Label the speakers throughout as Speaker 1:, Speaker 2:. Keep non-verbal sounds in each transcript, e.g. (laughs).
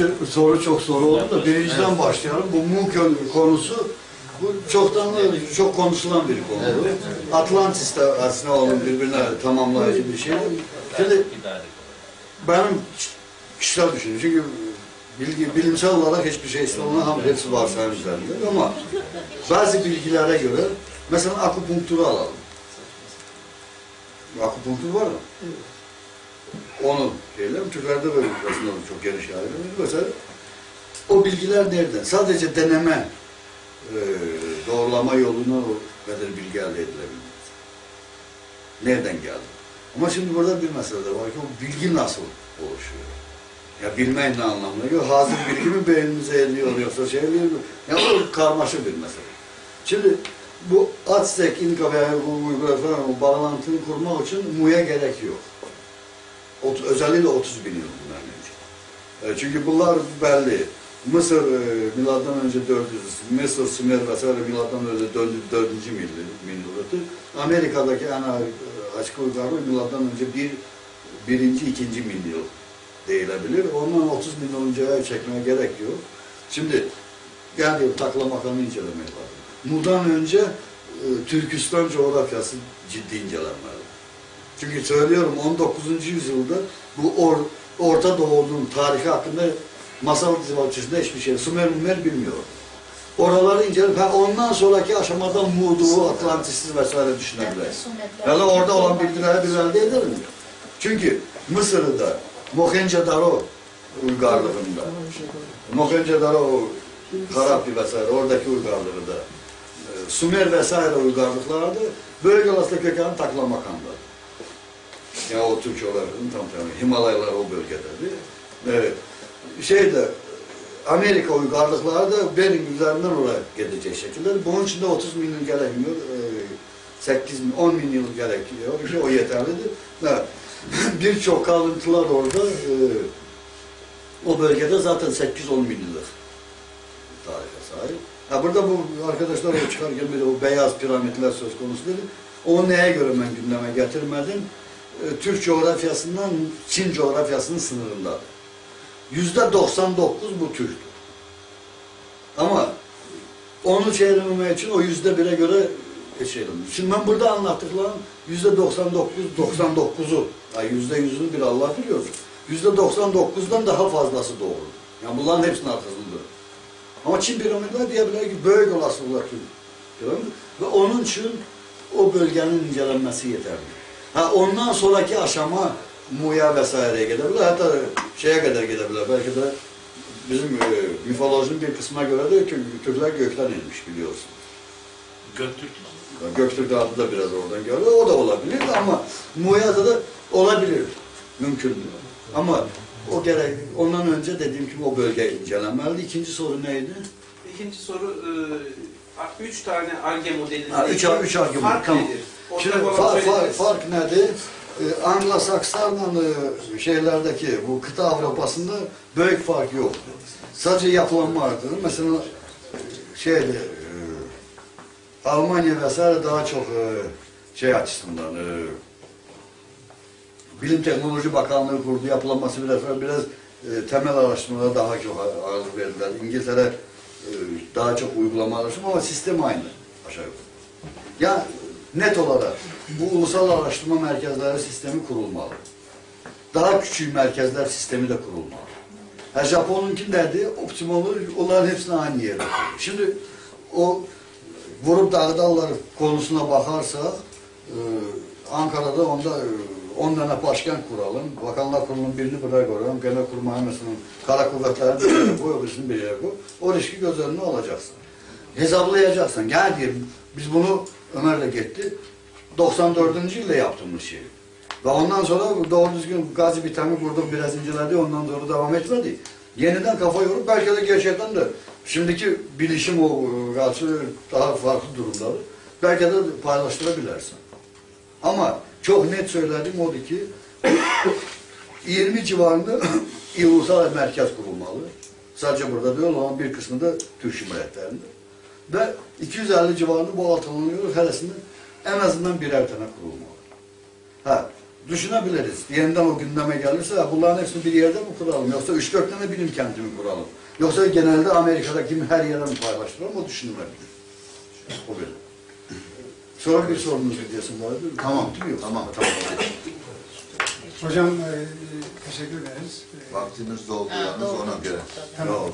Speaker 1: Bence soru çok soru oldu da birinciden başlayalım. Bu Mu kö- konusu bu çoktan çok konuşulan bir konu. Atlantis de aslında onun birbirine tamamlayıcı bir şey. Şimdi benim kişisel düşüncem çünkü bilgi, bilimsel olarak hiçbir şey istemem ama hepsi varsayım üzerinde ama bazı bilgilere göre mesela akupunkturu alalım. Akupunktur var mı? Onu şeyler, Türklerde böyle aslında çok geniş yayılıyor. Mesela o bilgiler nereden? Sadece deneme, e, doğrulama yoluna o kadar bilgi elde edilebilir. Nereden geldi? Ama şimdi burada bir mesele de var ki o bilgi nasıl oluşuyor? Ya bilmeyin ne anlamına geliyor? Hazır bilgi mi beynimize ediyor yoksa şey mi? Ya o karmaşık bir mesele. Şimdi bu Aztek, İnka veya bu Uygur falan bu bağlantıyı kurmak için muya gerek yok. Ot- özellikle 30 bin yıl bundan önce. E, çünkü bunlar belli. Mısır e, milattan önce 400, Mısır, Sümer vesaire milattan önce 4. 4. milyonatı. Amerika'daki en e, açık uygarlığı milattan önce bir, birinci, ikinci milyon değilebilir. Ondan 30 milyon önceye çekmeye gerek yok. Şimdi diyor takla makamı incelemeye var. Bundan önce e, Türkistan coğrafyası ciddi incelenmeli. Çünkü söylüyorum 19. yüzyılda bu or, Orta Doğu'nun tarihi hakkında masal dizivakçısında hiçbir şey, Sümer Mümer bilmiyor. Oraları inceleyip ha, ondan sonraki aşamada Muğdu, Atlantis'i vesaire düşünebiliriz. Yani orada olan bilgileri biz elde edelim. Çünkü Mısır'da Mohenjo-Daro uygarlığında Mohenjo-Daro Harappi vesaire oradaki uygarlığında e, Sümer vesaire uygarlıklarda böyle aslında kökenli takla Yani o Türk olarakın tam tamı Himalayalar o bölgededir. Evet. Şeyde Amerika uygarlıkları da Bering üzerinden oraya gidecek şekilde. Bunun için de 30 milyon gerekmiyor. e, 8 milyon, 10 milyon gerekiyor. İşte o yeterlidir. Evet. (laughs) Birçok kalıntılar orada e, o bölgede zaten 8-10 bin yıllık tarihe sahip. Ha burada bu arkadaşlar o çıkarken bir de o beyaz piramitler söz konusu dedi. O neye göre ben gündeme getirmedim? E, Türk coğrafyasından Çin coğrafyasının sınırında. Yüzde 99 bu Türktür. Ama onu çevirmemek için o yüzde bire göre geçelim. Şimdi ben burada anlattıklarım yüzde 99, 99'u, yani yüzde yüzünü bir Allah biliyor. Yüzde 99'dan daha fazlası doğru. Yani bunların hepsinin arkasında. Ama Çin piramitler diyebilir ki böyle olasılıkla Türk piramit. Ve onun için o bölgenin incelenmesi yeterli. Ha ondan sonraki aşama Muya vesaireye gidebilir. Hatta şeye kadar gidebilir. Belki de bizim e, mifolojinin bir kısmına göre de Türkler gökten inmiş biliyorsun.
Speaker 2: Göktürk
Speaker 1: Göktürk adı da biraz oradan geliyor. O da olabilir ama Muya'da da olabilir. Mümkün. Ama o gerek, ondan önce dediğim gibi o bölge incelenmeli. İkinci soru neydi?
Speaker 3: İkinci soru, e, üç tane alge modelinde
Speaker 1: Ha, üç, üç argüman.
Speaker 3: fark
Speaker 1: Tamam.
Speaker 3: nedir?
Speaker 1: Şimdi
Speaker 3: olan
Speaker 1: fa- fa-
Speaker 3: söylediniz.
Speaker 1: fark nedir? Ee, Anglo-Sakslarla e, şeylerdeki bu kıta Avrupa'sında büyük fark yok. Sadece yapılanma vardır. Mesela e, şeyde e, Almanya vesaire daha çok e, şey açısından e, Bilim Teknoloji Bakanlığı kurdu yapılanması biraz biraz e, temel araştırmalara daha çok ağırlık verdiler. İngiltere daha çok uygulama araştırma ama sistem aynı aşağı yukarı. Ya net olarak bu ulusal araştırma merkezleri sistemi kurulmalı. Daha küçük merkezler sistemi de kurulmalı. Ha, Japon'unki derdi optimalı onların hepsine aynı yerde. Şimdi o vurup dağıdarlar konusuna bakarsak e, Ankara'da onda e, 10 tane başkan kuralım. Bakanlar Kurulu'nun birini buraya koyalım. Genelkurmay mesela kara kuvvetlerini bir yere koy, öbürsünü bir yere koy. O riski göz önüne alacaksın. Hesaplayacaksın. Gel diyelim biz bunu Ömer'le gitti. 94. yılda yaptığımız şey. Ve ondan sonra doğru düzgün Gazi Bitami kurduk biraz inceledi ondan sonra devam etmedi. Yeniden kafa yorup belki de gerçekten de şimdiki bilişim o e, karşı daha farklı durumları belki de paylaştırabilirsin. Ama çok net söylediğim oldu ki (coughs) 20 civarında (coughs) ulusal merkez kurulmalı. Sadece burada değil olan bir kısmı da Türk Cumhuriyetlerinde. Ve 250 civarında bu altınlanıyor. Heresinde en azından birer tane kurulmalı. Ha, düşünebiliriz. Yeniden o gündeme gelirse "Ha, bunların hepsini bir yerde mi kuralım? Yoksa üç dört tane bilim kenti mi kuralım? Yoksa genelde Amerika'daki her yere mi paylaştıralım? O düşünülebilir. O benim. Sonra bir sorunuz diyorsun vardı.
Speaker 4: Tamam,
Speaker 1: Değil mi?
Speaker 4: tamam, tamam.
Speaker 5: Hocam e, teşekkür ederiz. E,
Speaker 4: Vaktimiz doldu
Speaker 6: Ha,
Speaker 4: yalnız ona göre.
Speaker 5: Tamam.
Speaker 1: Olun.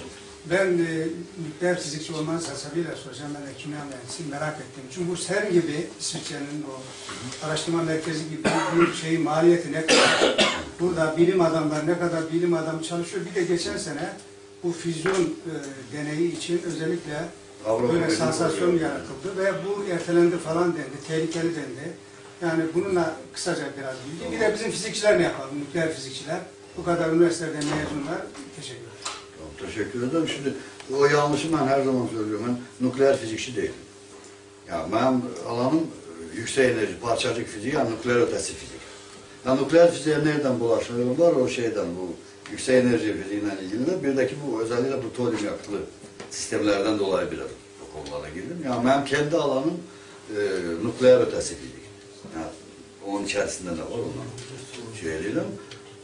Speaker 5: Ben e, nükleer fizikçi olmanız hasebiyle soracağım. Ben de kimya mühendisiyim merak ettim. Çünkü bu CERN gibi İsviçre'nin o araştırma merkezi gibi bir şeyin maliyeti ne kadar? Burada bilim adamları ne kadar bilim adamı çalışıyor. Bir de geçen sene bu füzyon e, deneyi için özellikle
Speaker 1: Avrupa
Speaker 5: böyle sansasyon
Speaker 1: oluyor.
Speaker 5: yaratıldı ve bu ertelendi falan dendi, tehlikeli dendi. Yani bununla kısaca biraz bilgi. Bir de bizim fizikçiler ne yapalım, nükleer fizikçiler. Bu kadar üniversiteden mezunlar. Teşekkür ederim.
Speaker 1: Tamam, teşekkür ederim. Şimdi o yanlışı ben her zaman söylüyorum. Ben nükleer fizikçi değilim. Ya benim alanım yüksek enerji, parçacık fiziği, yani nükleer ötesi fizik. Ya nükleer fiziğe nereden bulaşıyorlar? O şeyden, bu yüksek enerji fiziğiyle ilgili de bir de ki bu özellikle plütonyum yakıtlı sistemlerden dolayı biraz bu konulara girdim. Ya benim kendi alanım e, nükleer ötesi fizik. Yani onun içerisinde de var onların şeyleriyle.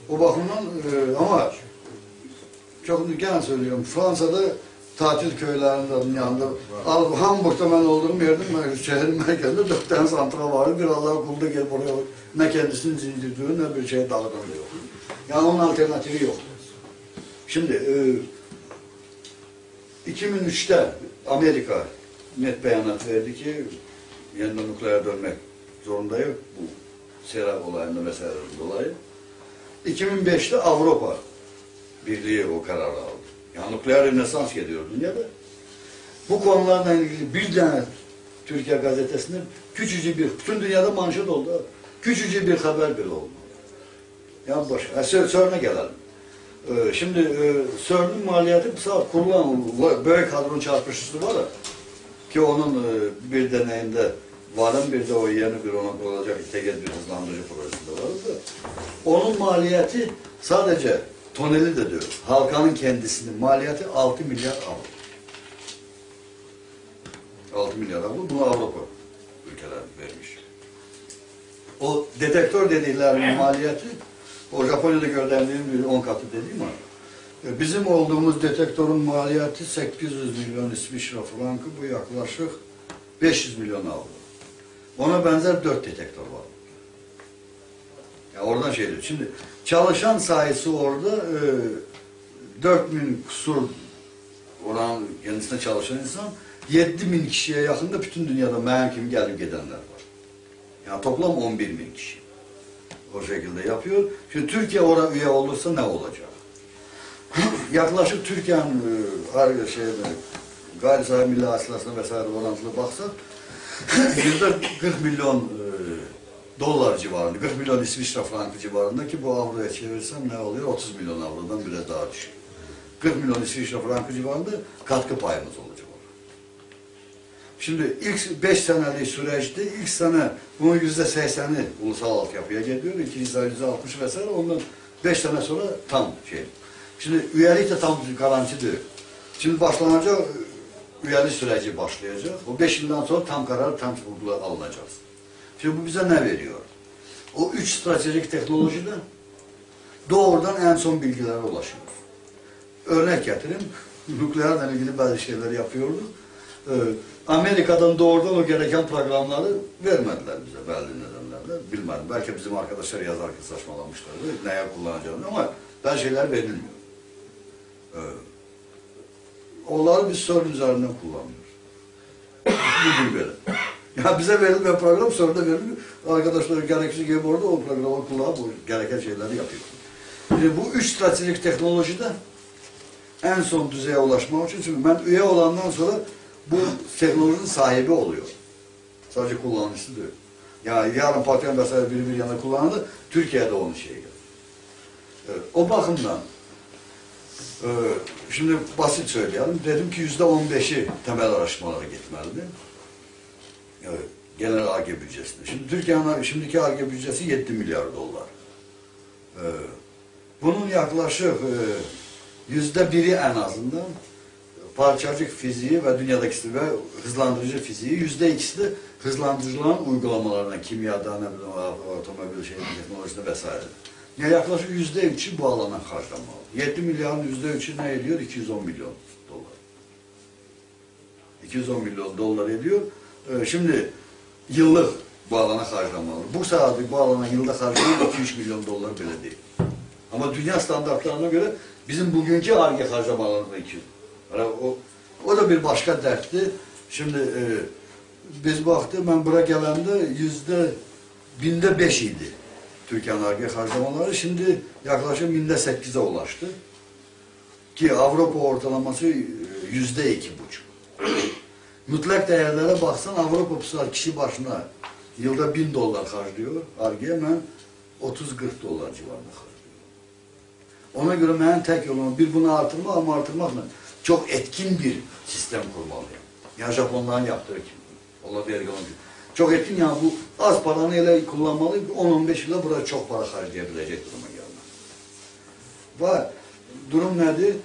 Speaker 1: O bakımdan e, ama çok gene söylüyorum. Fransa'da tatil köylerinin yanında Al, Hamburg'da ben olduğum yerde şehrin merkezinde dört tane santral vardı. Bir Allah kulda gelip oraya ne kendisini zindirdiği ne bir şey dalgalı yok. Yani onun alternatifi yok. Şimdi e, 2003'te Amerika net beyanat verdi ki yeniden nükleer dönmek zorundayız. Bu Serap olayında vesaire dolayı. 2005'te Avrupa Birliği o kararı aldı. Yani nükleer rönesans geliyor dünyada. Bu konularla ilgili bir tane Türkiye gazetesinde küçücük bir, bütün dünyada manşet oldu. Küçücük bir haber bile oldu. Yani boş. Ha, Sö- gelelim. Ee, şimdi e, CERN'ün maliyeti sağ kurulan böyle kadron çarpışısı var ya, ki onun e, bir deneyinde varın bir de o yeni bir ona kurulacak teker bir hızlandırıcı projesinde vardı. Onun maliyeti sadece toneli de diyor. Halkanın kendisinin maliyeti 6 milyar avro. 6 milyar avro. Bunu Avrupa ülkeler vermiş. O dedektör dediklerinin maliyeti o Japonya'da gördüğüm bir 10 katı dediğim var. E, Bizim olduğumuz detektörün maliyeti 800 milyon İsviçre frankı bu yaklaşık 500 milyon avro. Ona benzer 4 detektör var. Ya oradan şey diyor. Şimdi çalışan sayısı orada e, 4000 kusur oran kendisine çalışan insan 7000 kişiye yakında bütün dünyada meğer kim gelip gidenler var. Yani toplam 11 bin kişi. O şekilde yapıyor. Şimdi Türkiye oraya üye olursa ne olacak? (clears throat) Yaklaşık Türkiye'nin e, şeyde gayri sahibi milli hasılasına vesaire orantılı baksak (clears throat) yüzde 40 milyon e, dolar civarında, 40 milyon İsviçre frankı civarında ki bu avroya çevirsem ne oluyor? 30 milyon avrodan bile daha düşük. 40 milyon İsviçre frankı civarında katkı payımız olacak orada. Şimdi ilk 5 senelik süreçte ilk sene bunun yüzde 80'i ulusal altyapıya geliyor, ikinci sene yüzde 60 vesaire ondan 5 sene sonra tam şey. Şimdi üyelik de tam garanti değil. Şimdi başlanacak üyelik süreci başlayacak. O 5 yıldan sonra tam karar tam alınacağız. Şimdi bu bize ne veriyor? O üç stratejik teknolojide doğrudan en son bilgilere ulaşıyoruz. Örnek getireyim. Nükleerle ilgili bazı şeyler yapıyorduk. Amerika'dan doğrudan o gereken programları vermediler bize belli nedenlerle. Bilmem. Belki bizim arkadaşlar yazarken saçmalamışlardı. Neye kullanacağını ama ben şeyler verilmiyor. Ee, onları biz sorun üzerinden kullanıyoruz. Bugün böyle. Ya bize verilmeyen program sonra da veriliyor. Arkadaşlar gereksiz gibi orada o programı kullanıp gereken şeyleri yapıyor. Şimdi bu üç stratejik teknolojide en son düzeye ulaşmak için çünkü ben üye olandan sonra bu teknolojinin sahibi oluyor. Sadece kullanıcısı değil. Yani yarın patron vesaire biri bir yana kullanıldı, Türkiye'de onun şeyi. Evet, o bakımdan e, şimdi basit söyleyelim. Dedim ki yüzde on beşi temel araştırmalara gitmelidir. Evet, genel AG bütçesinde. Şimdi Türkiye'nin şimdiki AG bütçesi 7 milyar dolar. Ee, bunun yaklaşık e, yüzde biri en azından parçacık fiziği ve dünyadaki ve hızlandırıcı fiziği yüzde ikisi de hızlandırıcıların uygulamalarına, kimyada, ne bileyim, otomobil şeyin teknolojisinde vesaire. Ya yaklaşık yüzde üçü bu alana harcanmalı. 7 milyarın yüzde üçü ne ediyor? 210 milyon dolar. 210 milyon dolar ediyor. Ee, şimdi yıllık bu alana harcamalı. Bu saati bu alana yılda harcayan 2-3 milyon dolar bile değil. Ama dünya standartlarına göre bizim bugünkü arge harcamalarımız 200. Yani o, o da bir başka dertti. Şimdi e, biz baktık, ben buraya gelende yüzde binde beş idi. Türkiye'nin arge harcamaları şimdi yaklaşık binde sekize ulaştı. Ki Avrupa ortalaması e, yüzde iki buçuk. (coughs) Mutlak değerlere baksan Avrupa sefer kişi başına yılda bin dolar harcıyor. Arge'ye ben 30-40 dolar civarında harcıyor. Ona göre benim tek yolum bir bunu artırmak ama artırmakla çok etkin bir sistem kurmalıyım. Ya Japonların yaptığı gibi. Olabilir gibi. Çok etkin yani bu az paranı ele kullanmalı 10-15 yılda burada çok para harcayabilecek duruma gelmez. Ve durum nedir?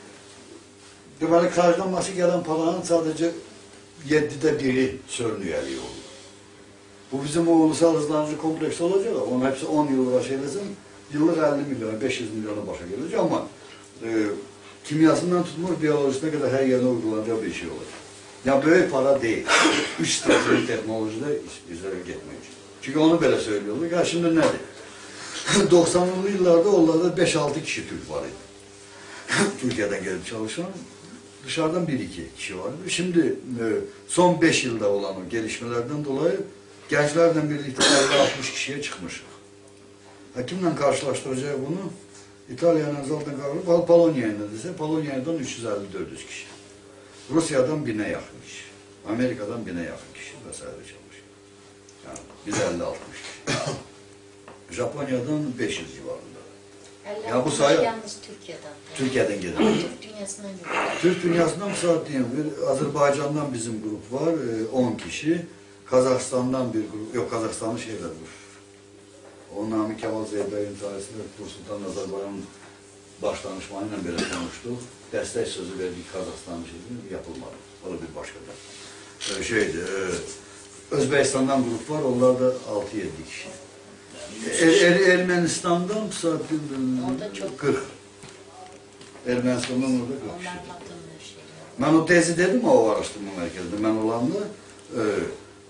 Speaker 1: Demek harcanması gelen paranın sadece yedide biri sörün üyeliği olur. Bu bizim o ulusal hızlandırıcı kompleksi olacak. Onun hepsi 10 yıl uğraşabilirsin. Yıllık 50 milyon, 500 milyona başa gelecek ama e, kimyasından tutmuş biyolojisine kadar her yerine uygulanacağı bir şey olacak. Ya böyle para değil. Üç stratejik teknolojide üzere gitmiyor. Çünkü onu böyle söylüyorlar. Ya şimdi nedir? (laughs) 90'lı yıllarda onlarda 5-6 kişi Türk var idi. (laughs) Türkiye'den gelip çalışan dışarıdan bir iki kişi vardı. Şimdi e, son beş yılda olan o gelişmelerden dolayı gençlerden birlikte 50-60 kişiye çıkmışız. Ha, kimle karşılaştıracak bunu? İtalya'nın zaten karşı Polonya'ya neredeyse Polonya'dan 350-400 kişi. Rusya'dan bine yakın kişi. Amerika'dan bine yakın kişi vesaire çalışıyor. Yani biz 50-60 kişi. (coughs) Japonya'dan 500 civarında. Ya bu sayı-
Speaker 4: Yalnız Türkiye'den.
Speaker 1: Türkiye'den gelen.
Speaker 4: Türk dünyasından yok.
Speaker 1: Türk dünyasından müsaade diyeyim. Bir Azerbaycan'dan bizim grup var. e, 10 kişi. Kazakistan'dan bir grup. Yok Kazakistan'ın şeyler bu. O Nami Kemal Zeybey'in sayesinde Tur Sultan Nazarbayev'in başdanışmanıyla böyle konuştuk. Destek sözü verdik Kazakistan'ın şeyini yapılmadı. O da bir başka da. E, şeydi. E, Özbekistan'dan grup var. Onlar da 6-7 kişi. Er, Er- Ermenistan'dan
Speaker 4: çok-
Speaker 1: 40. Ermenistan'dan orada 40 kişi.
Speaker 4: Şeyler.
Speaker 1: Ben o tezi dedim o araştırma merkezinde. Ben olanda e,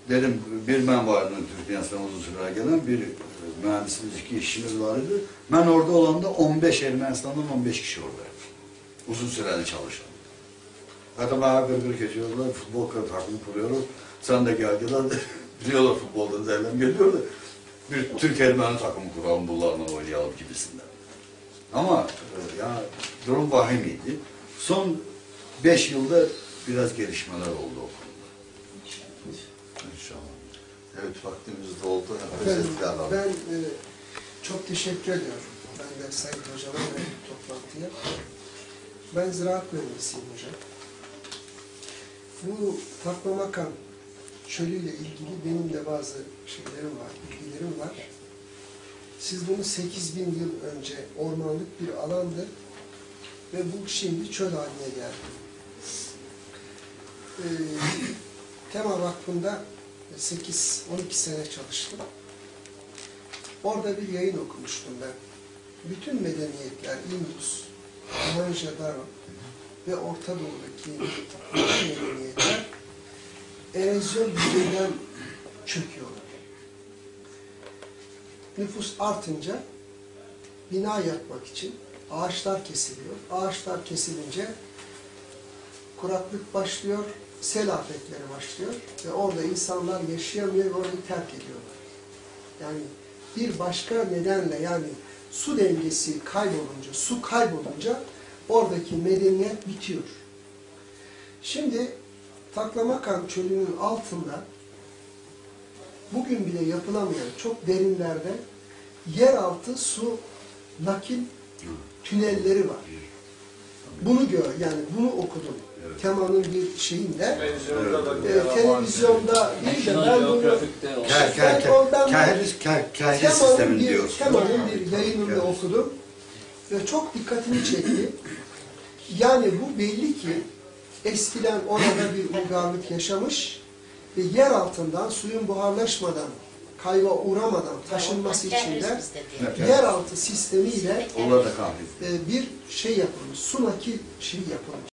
Speaker 1: dedim bir ben vardım Türk dünyasından uzun süre gelen bir mühendisimiz iki işimiz vardı. Ben orada olanda 15 Ermenistan'dan 15 kişi oradaydı. Uzun süreli çalışan. Hatta bana gırgır geçiyorlar, futbol takımı kuruyoruz. Sen de gel gel (laughs) biliyorlar futboldan zerlem geliyor da bir Türk Ermeni takımı kuralım bunlarla oynayalım gibisinden. Ama e, ya durum vahimiydi. Son beş yılda biraz gelişmeler oldu o.
Speaker 6: İnşallah. Evet vaktimiz doldu.
Speaker 7: Efendim, ben e, çok teşekkür ediyorum. Ben de Sayın Hocam'a ve toplantıya. Ben ziraat mühendisiyim hocam. Bu Taklamakan çölüyle ilgili benim de bazı şeylerim var, bilgilerim var. Siz bunu 8000 yıl önce ormanlık bir alandı ve bu şimdi çöl haline geldi. Ee, Tema Vakfı'nda 8-12 sene çalıştım. Orada bir yayın okumuştum ben. Bütün medeniyetler, Indus, Mohenjo-Daro ve Orta Doğu'daki medeniyetler erozyon yüzeyinden çöküyorlar. Nüfus artınca bina yapmak için ağaçlar kesiliyor. Ağaçlar kesilince kuraklık başlıyor, sel afetleri başlıyor ve orada insanlar yaşayamıyor ve orayı terk ediyorlar. Yani bir başka nedenle yani su dengesi kaybolunca, su kaybolunca oradaki medeniyet bitiyor. Şimdi Taklamakan çölünün altında bugün bile yapılamayan çok derinlerde yeraltı su nakil tünelleri var. Bunu gör, yani bunu okudum.
Speaker 1: Evet.
Speaker 7: Temanın bir şeyinde.
Speaker 3: Televizyonda da
Speaker 7: Ee, televizyonda değil de ben bunu
Speaker 1: kahir, kah, kahir
Speaker 7: Temanın bir,
Speaker 1: diyoruz.
Speaker 7: Temanın bir yayınında
Speaker 1: Evet.
Speaker 7: okudum ve çok dikkatimi çekti. Yani bu belli ki eskiden orada bir uygarlık yaşamış ve yer altından suyun buharlaşmadan, kayba uğramadan taşınması için de.
Speaker 1: Evet.
Speaker 7: yeraltı sistemiyle
Speaker 1: Onlar da kahve.
Speaker 7: e, bir şey yapılmış, su nakil şeyi yapılmış.